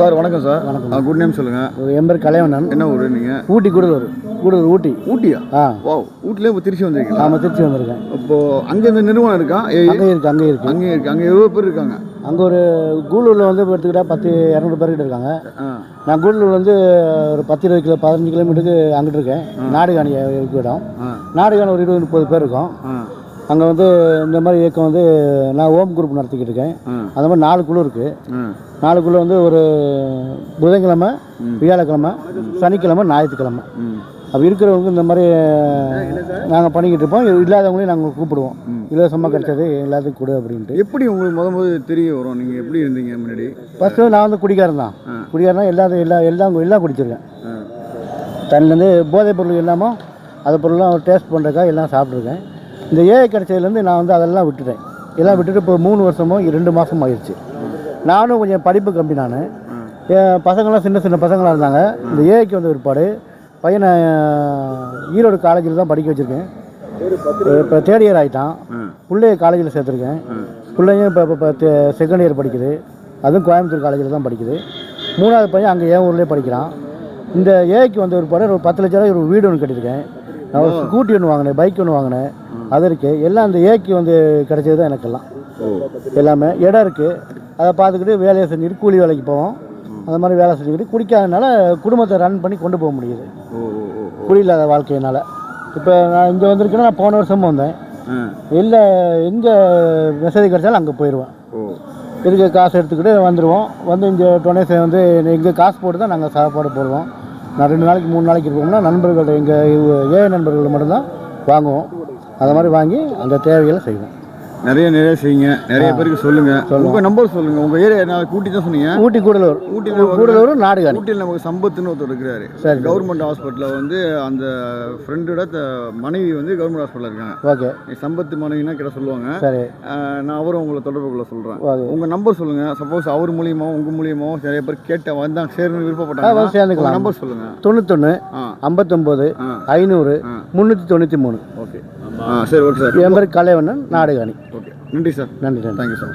Sir வணக்கம் sir. வணக்கம். Good name சொல்லுங்க. ஒரு என் பேர் கலைவண்ணன். என்ன ஊர் நீங்க? ஊட்டி கூடலூர் கூடலூர் ஊட்டி. ஊட்டியா? ஆ. வா ஊட்டிலே இப்போ திருச்சி வந்திருக்கீங்களா? ஆமாம் திருச்சி வந்திருக்கேன். இப்போ அங்க இந்த நிறுவனம் இருக்கா? அங்கே இருக்கு அங்கே இருக்கு. அங்கே இருக்கு. அங்கே எவ்வளோ பேர் இருக்காங்க? அங்கே ஒரு கூடலூரில் வந்து இப்போ எடுத்துக்கிட்டா பத்து இரநூறு பேர்கிட்ட இருக்காங்க. ஆ. நான் கூடலூர் வந்து ஒரு பத்து இருபது கிலோ பதினஞ்சு கிலோமீட்டருக்கு அங்கிட்டு இருக்கேன். நாடுகாணி இருக்கு இடம். நாடுகாணி ஒரு இருபது முப்பது பேர் இருக்கும். அங்கே வந்து இந்த மாதிரி இயக்கம் வந்து நான் ஓம் குரூப் நடத்திக்கிட்டு இருக்கேன். அந்த மாதிரி நாலு குழு இருக்குது நாலு குழு வந்து ஒரு புதன்கிழமை வியாழக்கிழமை சனிக்கிழமை ஞாயிற்றுக்கிழமை. ம். அப்படி இருக்கிறவங்க இந்த மாதிரி நாங்கள் பண்ணிக்கிட்டு இருப்போம். இல்லாதவங்களையும் நாங்கள் கூப்பிடுவோம். இலவசமாக கிடைச்சது எல்லாத்துக்கும் கொடு அப்படின்ட்டு. எப்படி உங்களுக்கு முத முத தெரிய வரும்? நீங்கள் எப்படி இருந்தீங்க முன்னாடி? ஃபஸ்ட்டு நான் வந்து குடிகாரன் தான். தான் எல்லாத்தையும் எல்லா எல்லாம் எல்லாம் குடிச்சிருக்கேன். தண்ணிலேருந்து போதைப் பொருள் எல்லாமோ அது பொருள்லாம் டேஸ்ட் பண்ணுறக்கா எல்லாம் சாப்பிட்ருக்கேன் இந்த ஏஐ கிடைச்சதுலேருந்து நான் வந்து அதெல்லாம் விட்டுட்டேன். எல்லாம் விட்டுட்டு இப்போ மூணு வருஷமோ ரெண்டு மாதம் ஆயிடுச்சு. நானும் கொஞ்சம் படிப்பு கம்மி நான். என் பசங்களாம் சின்ன சின்ன பசங்களாக இருந்தாங்க. இந்த ஏஐக்கு வந்த பிற்பாடு பையனை ஈரோடு காலேஜில் தான் படிக்க வச்சுருக்கேன். இப்போ தேர்ட் இயர் ஆகிட்டான் பிள்ளைய காலேஜில் சேர்த்துருக்கேன். பிள்ளைங்க இப்போ இப்போ செகண்ட் இயர் படிக்குது. அதுவும் கோயம்புத்தூர் காலேஜில் தான் படிக்குது. மூணாவது பையன் அங்கே என் ஊர்லேயே படிக்கிறான். இந்த ஏஐக்கு வந்த ஒரு படம் ஒரு பத்து லட்ச ரூபாய் ஒரு வீடு ஒன்று கட்டியிருக்கேன். நான் ஒரு ஸ்கூட்டி ஒன்று வாங்கினேன் பைக் ஒன்று வாங்கினேன். அது இருக்குது எல்லாம் அந்த ஏஐக்கு வந்து கிடைச்சது தான் எனக்கெல்லாம் எல்லாமே இடம் இருக்குது அதை பார்த்துக்கிட்டு வேலையை செஞ்சுக்கிட்டு கூலி வேலைக்கு போவோம். அந்த மாதிரி வேலை செஞ்சுக்கிட்டு குடிக்காதனால குடும்பத்தை ரன் பண்ணி கொண்டு போக முடியுது. ஓ ஓ ஓ குடி இல்லாத வாழ்க்கையினால். இப்போ நான் இங்கே வந்திருக்கேன்னா நான் போன வருஷமும் வந்தேன். இல்லை எங்கே வசதி கிடைச்சாலும் அங்கே போயிடுவேன் இருக்க காசு எடுத்துக்கிட்டு வந்துடுவோம் வந்து இங்கே டொனேஷன் வந்து எங்கள் காசு போட்டு தான் நாங்கள் சாப்பாடு போடுவோம். நான் ரெண்டு நாளைக்கு மூணு நாளைக்கு இருக்கோம்னா நண்பர்கள்ட்ட எங்கள் ஏழை நண்பர்கள் மட்டும்தான் வாங்குவோம். அதை மாதிரி வாங்கி அந்த தேவைகளை செய்வோம். நிறைய நிறைய செய்யுங்க. நிறைய பேருக்கு சொல்லுங்க. உங்க நம்பர் சொல்லுங்க. உங்க ஏரியா நான் கூட்டி தான் சொன்னீங்க. ஊட்டி கூடலூர் ஊட்டியில் கூடலூர் நாடுகாணி. ஊட்டியில் நமக்கு சம்பத்துன்னு ஒருத்தர் இருக்கிறாரு. சரி. கவர்மெண்ட் ஹாஸ்பிட்டலில் வந்து அந்த ஃப்ரெண்டோட மனைவி வந்து கவர்மெண்ட் ஹாஸ்பிட்டலில் இருக்காங்க. ஓகே. சம்பத்து மனைவினா கிட்ட சொல்லுவாங்க. சரி. நான் அவரும் உங்களை தொடர்பு கொள்ள சொல்கிறேன் ஓகே. உங்கள் நம்பர் சொல்லுங்கள் சப்போஸ் அவர் மூலியமாவும் உங்கள் மூலியமாவும் நிறைய பேர் கேட்ட வந்தாங்க ஆ, விருப்பப்பட்டாங்க சேர்ந்துக்கலாம். நம்பர் சொல்லுங்கள் தொண்ணூத்தொன்று ஐம்பத்தொம்போது ஐநூறு. முந்நூற்றி தொண்ணூற்றி மூணு. ஓகே. ஆ சரி ஓகே சார். என் பேர் கலைவண்ணன் நாடுகாணி. ஓகே. நன்றி சார். நன்றி நன்றி. Thank you sir.